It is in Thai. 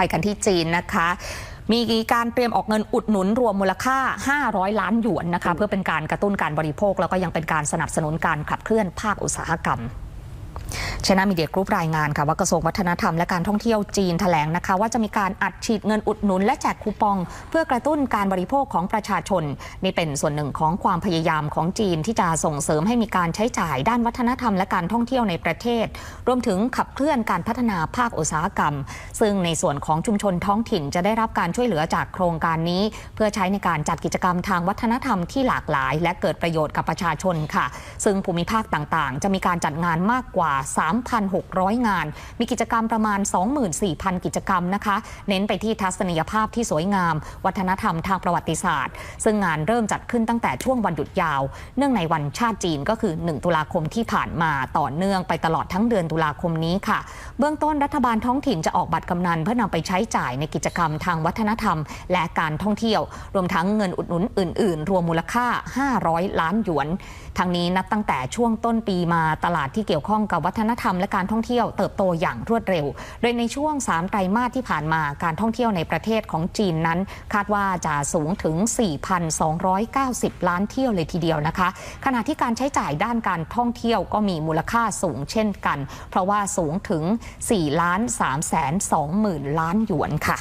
ไปกันที่จีนนะคะ มีการเตรียมออกเงินอุดหนุนรวมมูลค่า 500 ล้านหยวนนะคะ เพื่อเป็นการกระตุ้นการบริโภค แล้วก็ยังเป็นการสนับสนุนการขับเคลื่อนภาคอุตสาหกรรม ชนะมีเดียกรุ๊ปรายงานค่ะว่ากระทรวงวัฒนธรรมและการท่องเที่ยวจีนแถลงนะคะว่าจะมีการอัดฉีดเงินอุดหนุนและแจกคูปอง เพื่อกระตุ้นการบริโภคของประชาชน นี่เป็นส่วนหนึ่งของความพยายามของจีนที่จะส่งเสริมให้มีการใช้จ่ายด้านวัฒนธรรมและการท่องเที่ยวในประเทศ รวมถึงขับเคลื่อนการพัฒนาภาคอุตสาหกรรม ซึ่งในส่วนของชุมชนท้องถิ่นจะได้รับการช่วยเหลือจากโครงการนี้ เพื่อใช้ในการจัดกิจกรรมทางวัฒนธรรมที่หลากหลาย และเกิดประโยชน์กับประชาชนค่ะ ซึ่งภูมิภาคต่างๆ จะมีการจัดงานมากกว่า3,600 งาน มีกิจกรรมประมาณ 24,000 กิจกรรมนะคะ เน้นไปที่ทัศนียภาพที่สวยงาม วัฒนธรรมทางประวัติศาสตร์ ซึ่งงานเริ่มจัดขึ้นตั้งแต่ช่วงวันหยุดยาว เนื่องในวันชาติจีนก็คือ 1 ตุลาคมที่ผ่านมาต่อเนื่องไปตลอดทั้งเดือนตุลาคมนี้ค่ะ เบื้องต้นรัฐบาลท้องถิ่นจะออกบัตรกำนัน เพื่อนำไปใช้จ่ายในกิจกรรมทางวัฒนธรรม และการท่องเที่ยว รวมทั้งเงินอุดหนุนอื่น ๆ รวมมูลค่า 500 ล้านหยวน ทั้งนี้นับตั้งแต่ช่วงต้นปีมาตลาดที่เกี่ยวข้องกับวัฒนธรรมและการท่องเที่ยวเติบโตอย่างรวดเร็ว โดยในช่วง 3 ไตรมาสที่ผ่านมาการท่องเที่ยวในประเทศของจีนนั้น คาดว่าจะสูงถึง 4,290 ล้านเที่ยวเลยทีเดียวนะคะ ขณะที่การใช้จ่ายด้านการท่องเที่ยวก็มีมูลค่าสูงเช่นกัน เพราะว่าสูงถึง4ล้าน3แสน2หมื่นล้านหยวนค่ะ